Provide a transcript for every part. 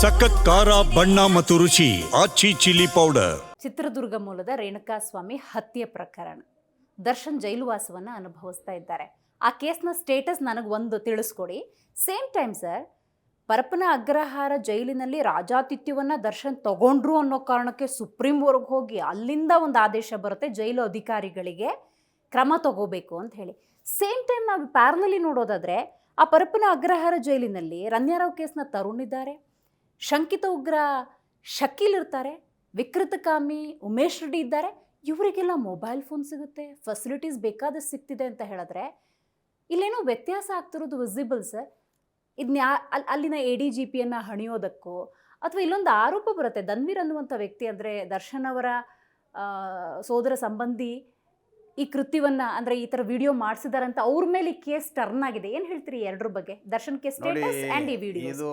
ಸಖತ್ ಖಾರ, ಬಣ್ಣ ಮತ್ತು ರುಚಿ, ಆಚಿ ಚಿಲ್ಲಿ ಪೌಡರ್. ಚಿತ್ರದುರ್ಗ ಮೂಲದ ರೇಣುಕಾ ಸ್ವಾಮಿ ಹತ್ಯೆ ಪ್ರಕರಣ. ದರ್ಶನ್ ಜೈಲುವಾಸವನ್ನು ಅನುಭವಿಸ್ತಾ ಇದ್ದಾರೆ. ಆ ಕೇಸ್ನ ಸ್ಟೇಟಸ್ ನನಗೆ ಒಂದು ತಿಳಿಸ್ಕೊಡಿ. Same time sir Parappana Agrahara ಜೈಲಿನಲ್ಲಿ ರಾಜಾತಿಥ್ಯವನ್ನು ದರ್ಶನ್ ತಗೊಂಡ್ರು ಅನ್ನೋ ಕಾರಣಕ್ಕೆ ಸುಪ್ರೀಂವರೆಗೆ ಹೋಗಿ ಅಲ್ಲಿಂದ ಒಂದು ಆದೇಶ ಬರುತ್ತೆ, ಜೈಲು ಅಧಿಕಾರಿಗಳಿಗೆ ಕ್ರಮ ತಗೋಬೇಕು ಅಂತ ಹೇಳಿ. ಸೇಮ್ ಟೈಮ್ ನಾವು ಪ್ಯಾರ್ನಲ್ಲಿ ನೋಡೋದಾದ್ರೆ, ಆ ಪರಪನ ಅಗ್ರಹಾರ ಜೈಲಿನಲ್ಲಿ ರನ್ಯಾರಾವ್ ಕೇಸ್ನ ತರುಣ್ ಇದ್ದಾರೆ ಶಂಕಿತ ಉಗ್ರ ಶಕೀಲ್ ಇರ್ತಾರೆ, ವಿಕೃತಕಾಮಿ ಉಮೇಶ್ ರೆಡ್ಡಿ ಇದ್ದಾರೆ. ಇವರಿಗೆಲ್ಲ ಮೊಬೈಲ್ ಫೋನ್ ಸಿಗುತ್ತೆ ಫೆಸಿಲಿಟೀಸ್ ಬೇಕಾದಷ್ಟು ಸಿಗ್ತಿದೆ ಅಂತ ಹೇಳಿದ್ರೆ ಇಲ್ಲೇನೋ ವ್ಯತ್ಯಾಸ ಆಗ್ತಿರೋದು ವಿಸಿಬಲ್ ಸರ್ ಇದನ್ನ ಅಲ್ಲಿ ಅಲ್ಲಿನ ಎ ಡಿ ಜಿ ಪಿಯನ್ನು ಹಣಿಯೋದಕ್ಕೋ ಅಥವಾ ಇಲ್ಲೊಂದು ಆರೋಪ ಬರುತ್ತೆ, ಧನ್ವೀರ್ ಅನ್ನುವಂಥ ವ್ಯಕ್ತಿ ಅಂದರೆ ದರ್ಶನ್ ಅವರ ಸೋದರ ಸಂಬಂಧಿ ಈ ಕೃತ್ಯವನ್ನ ಅಂದ್ರೆ ಈ ತರ ವಿಡಿಯೋ ಮಾಡಿಸಿದಾರಂತ ಅಂತ ಅವ್ರ ಮೇಲೆ ಕೇಸ್ ಟರ್ನ್ ಆಗಿದೆ. ಏನ್ ಹೇಳ್ತೀರಿ ಎರಡರ ಬಗ್ಗೆ? ದರ್ಶನ್ ಕೇಸ್ ಸ್ಟೇಟಸ್ ಅಂಡ್ ಈ ವಿಡಿಯೋ ಇದು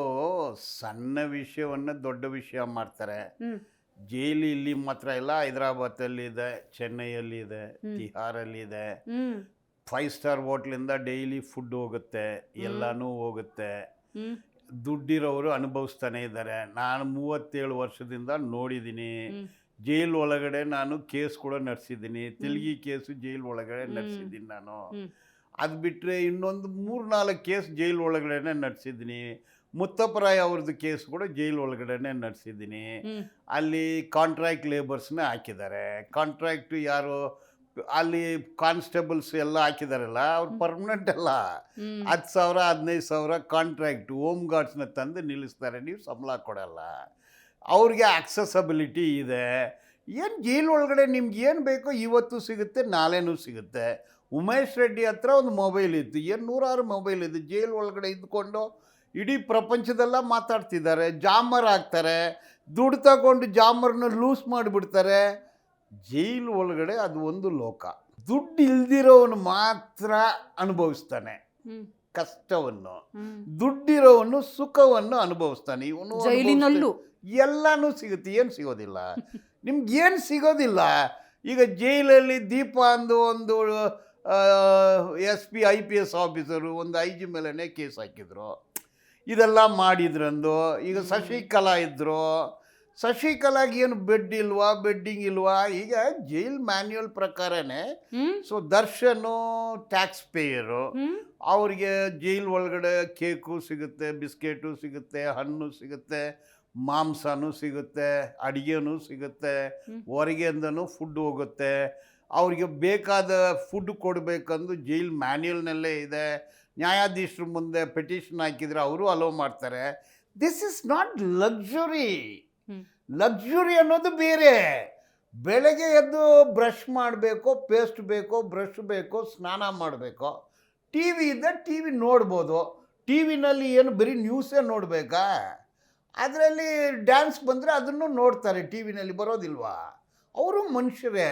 ಸಣ್ಣ ವಿಷಯವನ್ನ ದೊಡ್ಡ ವಿಷಯ ಮಾಡ್ತಾರೆ. ಜೈಲಿ ಇಲ್ಲಿ ಮಾತ್ರ ಇಲ್ಲ ಹೈದರಾಬಾದಲ್ಲಿ ಇದೆ ಚೆನ್ನೈಯಲ್ಲಿ ಇದೆ. ತಿಹಾರಲ್ಲಿ ಇದೆ. ಫೈವ್ ಸ್ಟಾರ್ ಹೋಟ್ಲಿಂದ ಡೈಲಿ ಫುಡ್ ಹೋಗುತ್ತೆ ಎಲ್ಲಾನು ಹೋಗುತ್ತೆ. ದುಡ್ಡಿರೋರು ಅನುಭವಿಸ್ತಾನೆ ಇದ್ದಾರೆ. ನಾನು ಮೂವತ್ತೇಳು ವರ್ಷದಿಂದ ನೋಡಿದ್ದೀನಿ. ಜೈಲ್ ಒಳಗಡೆ ನಾನು ಕೇಸ್ ಕೂಡ ನಡೆಸಿದ್ದೀನಿ. ತೆಲಗಿ ಕೇಸು ಜೈಲ್ ಒಳಗಡೆ. ನಡೆಸಿದ್ದೀನಿ ನಾನು. ಅದು ಬಿಟ್ಟರೆ ಇನ್ನೊಂದು ಮೂರು ನಾಲ್ಕು ಕೇಸ್ ಜೈಲ್ ಒಳಗಡೆನೆ ನಡೆಸಿದ್ದೀನಿ. ಮುತ್ತಪ್ಪರಾಯ್ ಅವ್ರದ್ದು ಕೇಸ್ ಕೂಡ ಜೈಲ್ ಒಳಗಡೆನೆ ನಡೆಸಿದ್ದೀನಿ. ಅಲ್ಲಿ ಕಾಂಟ್ರಾಕ್ಟ್ ಲೇಬರ್ಸ್ನ ಹಾಕಿದ್ದಾರೆ. ಕಾಂಟ್ರಾಕ್ಟ್ ಯಾರು ಅಲ್ಲಿ ಕಾನ್ಸ್ಟೇಬಲ್ಸ್ ಎಲ್ಲ ಹಾಕಿದಾರಲ್ಲ ಅವ್ರು ಪರ್ಮನೆಂಟ್ ಅಲ್ಲ. ಹತ್ತು ಸಾವಿರ ಹದಿನೈದು ಸಾವಿರ ಕಾಂಟ್ರಾಕ್ಟ್ ಹೋಮ್ ಗಾರ್ಡ್ಸ್ನ ತಂದು ನಿಲ್ಲಿಸ್ತಾರೆ. ನೀವು ಸಂಬಳ ಕೊಡಲ್ಲ. ಅವ್ರಿಗೆ ಆಕ್ಸಸಬಿಲಿಟಿ ಇದೆ. ಏನು ಜೈಲ್ ಒಳಗಡೆ ನಿಮ್ಗೆ ಏನು ಬೇಕೋ ಇವತ್ತು ಸಿಗುತ್ತೆ, ನಾಳೆನೂ ಸಿಗುತ್ತೆ. ಉಮೇಶ್ ರೆಡ್ಡಿ ಹತ್ರ ಒಂದು ಮೊಬೈಲ್ ಇತ್ತು. ಏನು ನೂರಾರು ಮೊಬೈಲ್ ಇದೆ. ಜೈಲ್ ಒಳಗಡೆ ಇದ್ಕೊಂಡು ಇಡೀ ಪ್ರಪಂಚದೆಲ್ಲ ಮಾತಾಡ್ತಿದ್ದಾರೆ. ಜಾಮರ್ ಆಗ್ತಾರೆ. ದುಡ್ಡು ತಗೊಂಡು ಜಾಮರ್ನ ಲೂಸ್ ಮಾಡಿಬಿಡ್ತಾರೆ. ಜೈಲು ಒಳಗಡೆ ಅದು ಒಂದು ಲೋಕ. ದುಡ್ಡು ಇಲ್ದಿರೋವನು ಮಾತ್ರ ಅನುಭವಿಸ್ತಾನೆ. ಕಷ್ಟವನ್ನು ದುಡ್ಡಿರೋವನ್ನು ದುಡ್ಡಿರೋವನು ಸುಖವನ್ನು ಅನುಭವಿಸ್ತಾನೆ. ಇವನು ಜೈಲಿನಲ್ಲೂ. ಎಲ್ಲನೂ ಎಲ್ಲಾನು ಸಿಗುತ್ತೆ. ಏನು ಸಿಗೋದಿಲ್ಲ? ನಿಮ್ಗೆ ಏನು ಸಿಗೋದಿಲ್ಲ? ಈಗ ಜೈಲಲ್ಲಿ ದೀಪ ಅಂದು ಒಂದು S P I P S officer ಒಂದು ಐ ಜಿ ಮೇಲೇ ಕೇಸ್ ಹಾಕಿದ್ರು. ಇದೆಲ್ಲ ಮಾಡಿದ್ರಂದು. ಈಗ ಶಶಿಕಲಾ ಇದ್ದರು ಶಶಿಕಲಾಗೆ ಏನು ಬೆಡ್ ಇಲ್ವಾ ಬೆಡ್ಡಿಂಗ್ ಇಲ್ವಾ ಈಗ ಜೈಲ್ ಮ್ಯಾನ್ಯುಯಲ್ ಪ್ರಕಾರನೇ ಸೊ ದರ್ಶನು ಟ್ಯಾಕ್ಸ್ ಪೇಯರು ಅವ್ರಿಗೆ ಜೈಲ್ ಒಳಗಡೆ ಕೇಕು ಸಿಗುತ್ತೆ ಬಿಸ್ಕೆಟು ಸಿಗುತ್ತೆ ಹಣ್ಣು ಸಿಗುತ್ತೆ ಮಾಂಸನೂ ಸಿಗುತ್ತೆ ಅಡುಗೆನೂ ಸಿಗುತ್ತೆ. ಹೊರಗೆಯಿಂದನೂ ಫುಡ್ ಹೋಗುತ್ತೆ. ಅವ್ರಿಗೆ ಬೇಕಾದ ಫುಡ್ ಕೊಡಬೇಕಂದು ಜೈಲ್ ಮ್ಯಾನ್ಯುಯಲ್ನಲ್ಲೇ ಇದೆ. ನ್ಯಾಯಾಧೀಶರ ಮುಂದೆ ಪೆಟಿಷನ್ ಹಾಕಿದರೆ ಅವರು ಅಲೋ ಮಾಡ್ತಾರೆ. This is not luxury. Luxury ಅನ್ನೋದು ಬೇರೆ. ಬೆಳಗ್ಗೆ ಎದ್ದು ಬ್ರಷ್ ಮಾಡಬೇಕು ಪೇಸ್ಟ್ ಬೇಕೋ ಬ್ರಷ್ ಬೇಕು, ಸ್ನಾನ ಮಾಡಬೇಕು ಟಿ ವಿ ಇದ್ದ ಟಿ ವಿ ನೋಡ್ಬೋದು. ಟಿ ವಿನಲ್ಲಿ ಏನು ಬರೀ ನ್ಯೂಸೇ ನೋಡಬೇಕಾ? ಅದರಲ್ಲಿ ಡ್ಯಾನ್ಸ್ ಬಂದರೆ ಅದನ್ನು ನೋಡ್ತಾರೆ ಟಿ ವಿನಲ್ಲಿ ಬರೋದಿಲ್ವಾ? ಅವರು ಮನುಷ್ಯರೇ